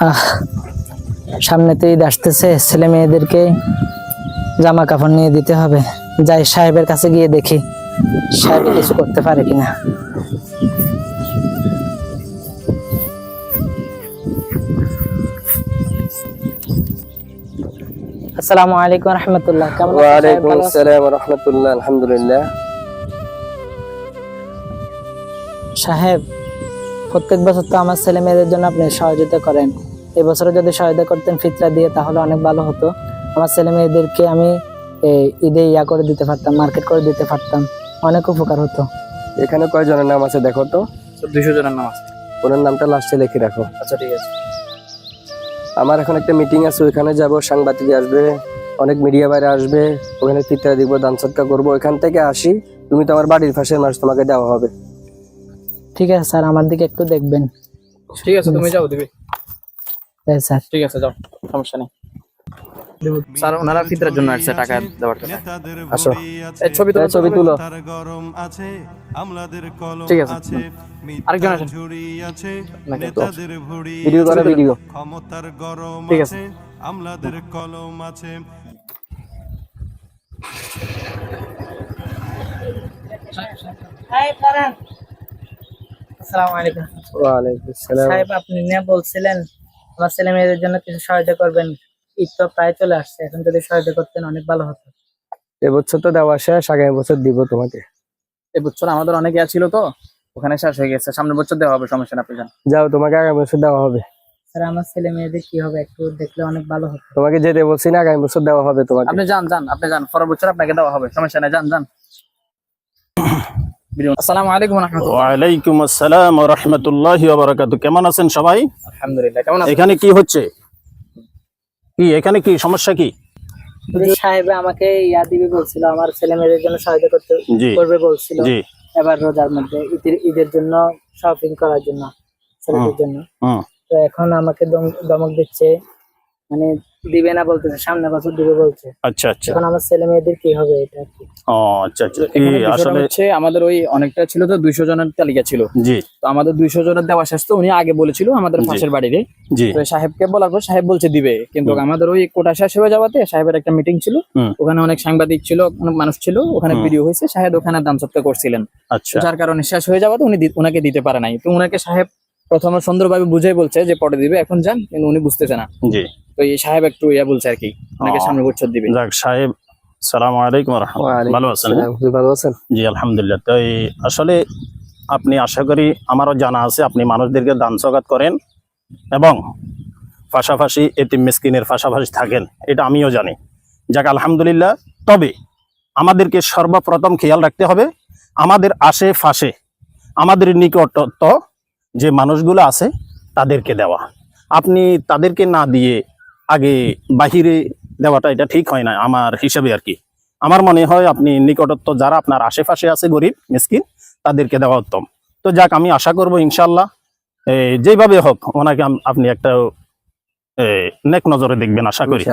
আহ সামনেতে ঈদ আসতেছে ছেলে মেয়েদেরকে জামা কাপড় নিয়ে দিতে হবে যাই সাহেবের কাছে গিয়ে দেখি সাহেব কিছু করতে পারে কিনা আসসালামু আলাইকুম রহমতুল্লাহ কেমন? ওয়ালাইকুম? আসসালাম রহমতুল্লাহ আলহামদুলিল্লাহ সাহেব প্রত্যেক বছর তো আমার ছেলে মেয়েদের জন্য আপনি সহযোগিতা করেন এবছরও যদি সহায়তা করতেন ফিতরা দিয়ে তাহলে অনেক ভালো হতো। আমার ছেলে মেয়েদেরকে আমি ঈদে ইয়া করে দিতে পারতাম মার্কেট করে দিতে পারতাম। অনেক উপকার হতো। এখানে কয়জনের নাম আছে দেখো তো? দুইশো জনের নাম আছে। ওনার নামটা লাস্টে লিখে রাখো। আচ্ছা ঠিক আছে। আমার এখন একটা মিটিং আছে ওইখানে যাব সাংবাদিক আসবে অনেক মিডিয়া বাইরে আসবে ওখানে ফিতরা দিব দান সৎকা করব। ওইখান থেকে আসি তুমি তো আমার বাড়ির পাশের মানুষ তোমাকে দেওয়া হবে। ঠিক আছে স্যার আমার দিকে একটু দেখবেন। ঠিক আছে তুমি যাও দিবি। স্যার। ঠিক আছে যাও সমস্যা নেই। স্যার ওনারা ফিতরার জন্য আসছে টাকা দেওয়ার জন্য। আসো। এই ছবি তো ছবি তুলো। গরম আছে আমলাদের কলম ঠিক আছে। আছে আরেকজন আসেন। ঝুড়ি আছে নাকি? নেতাদের ভুড়ি ভিডিও করে ভিডিও। ক্ষমতার গরম ঠিক আছে। আমলাদের কলম আছে। আসসালামু আলাইকুম। ওয়ালাইকুম আসসালাম সাহেব আপনি বলছিলেন আমার ছেলে মেয়েদের জন্য কিছু সহায়তা করবেন? ঈদ তো প্রায় চলে আসছে এখন যদি সহায়তা করতেন অনেক ভালো হতো। এবছর তো দেওয়া শেষ আগামী বছর দিব তোমাকে। এবছর আমাদের অনেকে ছিল তো ওখানে শেষ হয়ে গেছে সামনের বছর দেওয়া হবে সমস্যা না আপনি যান যাও তোমাকে আগামী বছর দেওয়া হবে। স্যার আমার ছেলে মেয়েদের কি হবে? একটু দেখলে অনেক ভালো হতো। তোমাকে যেতে বলছি না আগামী বছর দেওয়া হবে তোমাকে। আপনি যান যান আপনি যান পরের বছর আপনাকে দেওয়া হবে সমস্যা নেই যান যান। আসসালামু আলাইকুম রহমতুল্লাহ ওয়ালাইকুম আসসালাম রহমতুল্লাহ বারাকাতু কেমন আছেন সবাই? আলহামদুলিল্লাহ কেমন আছেন? এখানে কি হচ্ছে? কি এখানে কি সমস্যা কি? সাহেব আমাকে ইয়া দিবে বলছিল আমার ছেলে মেয়েদের জন্য সহায়তা করতে করবে বলছিল। এবার রোজার মধ্যে ঈদের ঈদের জন্য শপিং করার জন্য ছেলেদের জন্য। তো এখন আমাকে দম- ধমক দিচ্ছে। মানে দিবে না বলতেছে সামনে বছর দিবে বলছে। আচ্ছা আচ্ছা। এখন আমার ছেলে মেয়েদের কি হবে এটা ও আচ্ছা আচ্ছা। আসলে হচ্ছে আমাদের ওই অনেকটা ছিল তো দুইশো জনের তালিকা ছিল। জি। তো আমাদের দুইশো জনের দেওয়া শেষ তো উনি আগে বলেছিল আমাদের পাশের বাড়িতে। জি। তো সাহেবকে বলার পর সাহেব বলছে দিবে। কিন্তু আমাদের ওই কোটা শেষ হয়ে যাওয়াতে সাহেবের একটা মিটিং ছিল। ওখানে অনেক সাংবাদিক ছিল অনেক মানুষ ছিল ওখানে। ভিডিও হয়েছে সাহেব ওখানে দাম সৎকার করছিলেন। আচ্ছা। যার কারণে শেষ হয়ে যাওয়াতে উনি ওনাকে দিতে পারে নাই। তো ওনাকে সাহেব প্রথমে সুন্দরভাবে বুঝাই বলছে যে পরে দিবে এখন যান কিন্তু উনি বুঝতেছে না। জি। তো এই সাহেব একটু ইয়া বলছে আর কি ওনাকে সামনে বছর দিবে। যাক সাহেব সালাম আলাইকুম ভালো আছেন। ভালো আছেন? জি আলহামদুলিল্লাহ। তো আসলে আপনি আশা করি আমারও জানা আছে আপনি মানুষদেরকে দান সগাত করেন এবং পাশাপাশি এতিম মিসকিনের পাশাপাশি থাকেন এটা আমিও জানি। যাক আলহামদুলিল্লাহ। তবে আমাদেরকে সর্বপ্রথম খেয়াল রাখতে হবে আমাদের আশেপাশে আমাদের নিকটত্ব যে মানুষগুলো আছে, তাদেরকে দেওয়া। আপনি তাদেরকে না দিয়ে আগে বাহিরে দেওয়াটা এটা ঠিক হয় না আমার হিসাবে আর কি। আমার মনে হয় আপনি নিকটত্ব যারা আপনার আশেপাশে আছে গরিব, মিসকিন, তাদেরকে দেওয়া উত্তম। তো যাক, আমি আশা করব ইনশাল্লাহ যেভাবে হোক, ওনাকে আপনি একটা নেক নজরে দেখবেন, আশা করি।